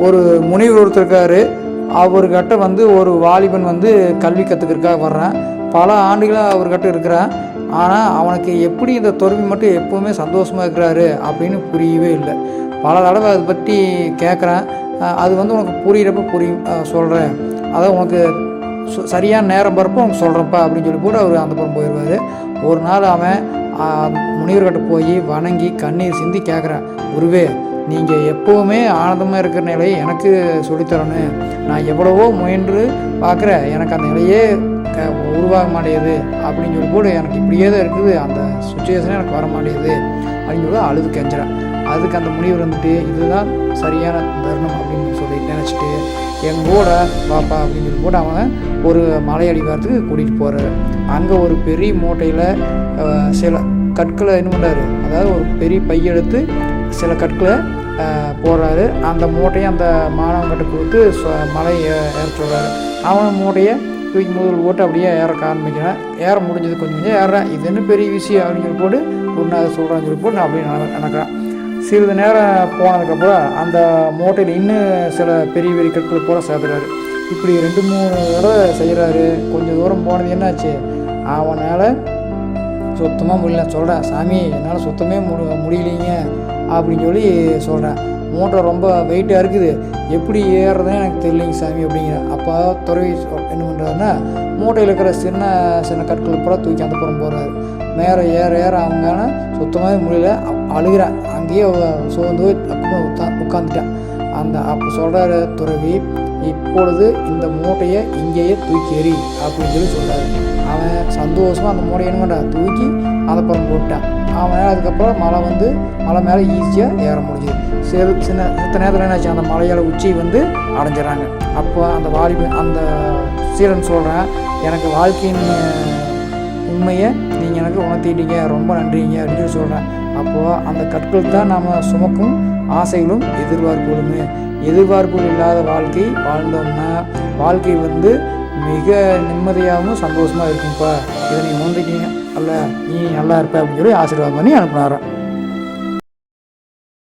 ஒரு முனிவர் ஒருத்தர் இருக்காரு. அவர்கிட்ட வந்து ஒரு வாலிபன் வந்து கல்வி கற்றுக்கிறதுக்காக வர்றான். பல ஆண்டுகளாக அவர்கிட்ட இருக்கிறான். ஆனால் அவனுக்கு எப்படி இந்த துறவி மட்டும் எப்போவுமே சந்தோஷமாக இருக்கிறாரு அப்படின்னு புரியவே இல்லை. பல தடவை அதை பற்றி கேட்குறேன் அது வந்து உனக்கு புரியிறப்ப புரியும் சொல்கிறேன் அதான் உனக்கு சு- சரியான நேரம் பரப்போ உனக்கு சொல்கிறப்பா அப்படின்னு சொல்லி கூட அவர் அந்த புறம் போயிடுவார் ஒரு நாள் அவன் முனிவர்கிட்ட போய் வணங்கி கண்ணீர் சிந்தி கேட்குறான் குருவே நீங்கள் எப்போவுமே ஆனந்தமாக இருக்கிற நிலையை எனக்கு சொல்லித்தரணும். நான் எவ்வளவோ முயன்று பார்க்குறேன். எனக்கு அந்த நிலையே க உருவாக மாட்டேங்குது. அப்படின்னு சொல்லி கூட எனக்கு இப்படியே தான் இருக்குது. அந்த சுச்சுவேஷனே எனக்கு வர மாட்டேங்குது. அப்படின்னு சொல்லி அழுது கெஞ்சுறேன். அதுக்கு அந்த முடிவு இருந்துட்டு இதுதான் சரியான தருணம் அப்படின்னு சொல்லி நினச்சிட்டு என் கூட பாப்பா அப்படின்னு சொல்லி போட்டு அவன் ஒரு மலையடி வாரத்துக்கு கூட்டிகிட்டு போகிறாரு அங்கே ஒரு பெரிய மூட்டையில் சில கற்களை என்ன பண்ணுறாரு அதாவது ஒரு பெரிய பையெடுத்து சில கற்களை போடுறாரு. அந்த மூட்டையை அந்த மாணவன்கிட்ட கொடுத்து மலை ஏற்றுறாரு ஏற சொல்கிறாரு அவன் மூட்டையை தூக்கி முதல் போட்டு அப்படியே ஏற ஆரம்பிக்கிறான். ஏற முடிஞ்சது கொஞ்சம் கொஞ்சம் ஏறேன் இது என்ன பெரிய விஷயம் அப்படின்னு சொல்லி போட்டு குருநாதர் சொல்கிறான்னு சொல்லி போட்டு நான் அப்படியே நினைக்கிறேன். சிறிது நேரம் போனதுக்கப்புறம் அந்த மூட்டையில் இன்னும் சில பெரிய பெரிய கற்கள் பூரா சேர்த்துறாரு. இப்படி ரெண்டு மூணு தடவை செய்கிறாரு கொஞ்சம் தூரம் போனது என்னாச்சு? அவனால் சுத்தமாக முடியல. சொல்கிறேன் சாமி என்னால் சுத்தமே முடி முடியலைங்க. அப்படின்னு சொல்லி சொல்கிறேன் மூட்டை ரொம்ப வெயிட்டாக இருக்குது. எப்படி ஏறுறதுன்னு எனக்கு தெரியலைங்க சாமி அப்படிங்கிறேன் அப்போ துறவி சொ- என்ன பண்ணுறாருன்னா மூட்டையில் இருக்கிற சின்ன சின்ன கற்கள் பூரா தூக்கி அந்த புறம் போகிறாரு மேலே ஏற ஏற அவங்களால சுத்தமாகவே முடியல. அ- அழுகிறேன். அங்கேயே சோர்ந்து போய் டக்குனு உட்கா உட்காந்துட்டேன் அந்த அப்போ சொல்கிறாரு துறவி இப்பொழுது இந்த மூட்டையை இங்கேயே தூக்கி எறி அப்படின்னு சொல்லி சொல்கிறாரு அவன் சந்தோஷமாக அந்த மூட்டையை என்ன பண்ணுறான் தூக்கி அந்த புறம் போட்டான் அவன் அதுக்கப்புறம் மலை வந்து மலை மேலே ஈஸியாக ஏற முடிஞ்சுது. சிறு சின்ன சித்த நேரத்தில் என்னாச்சு அந்த மலையால் உச்சி வந்து அடைஞ்சிடறாங்க. அப்போ அந்த வாலிப அந்த சீரன் சொல்கிறேன் எனக்கு வாழ்க்கையின் உண்மையை நீங்கள் எனக்கு உணர்த்திட்டீங்க ரொம்ப நன்றிங்க அப்படின்னு சொல்கிறேன் அப்போது அந்த கற்கள் தான் நாம் சுமக்கும் ஆசைகளும் எதிர்பார்ப்புகளுமே. எதிர்பார்ப்புகள் இல்லாத வாழ்க்கை வாழ்ந்தோம்னா வாழ்க்கை வந்து மிக நிம்மதியாகவும் சந்தோஷமாக இருக்கும்ப்பா இதை நீ உணர்ந்துட்டீங்க அல்ல நீ நல்லா இருப்ப அப்படின்னு சொல்லி ஆசீர்வாதம் பண்ணி அனுப்புனாரன்